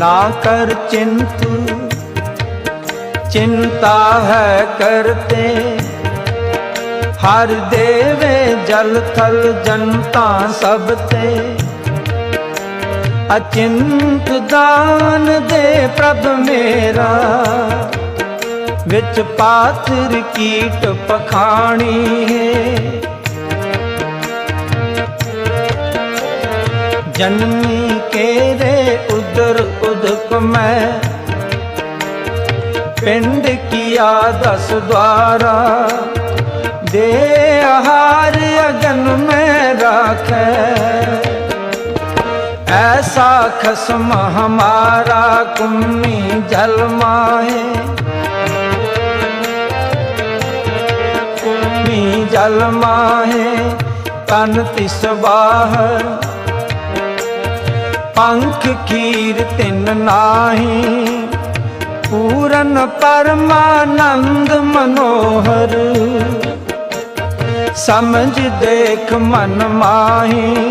ਨਾ ਕਰ ਚਿੰਤ चिंता है करते हर देवे जल थल जनता सब ते अचिंत दान दे प्रभ मेरा विच पात्र कीट पखाणी है जन्मी केरे ਪਿੰਡ ਕੀਆ ਦਸ ਦਵਾਰਾ ਦੇ ਆਹਾਰ ਅਗਨ ਮੈਂ ਰਾਖੈ। ਐਸਾ ਖਸਮ ਹਮਾਰਾ ਕੁੰਮੀ ਜਲ ਮਾਹੇ। ਕੁੰਮੀ ਜਲ ਮਾਹੇ, ਤਨ ਤਿਸ ਬਾਹਰ। ਪੰਖ ਖੀਰ ਤਿਨ ਨਾਹੀ। ਪੂਰਨ ਪਰਮਾਨੰਦ ਮਨੋਹਰ। ਸਮਝ ਦੇਖ ਮਨ ਮਾਹੀ।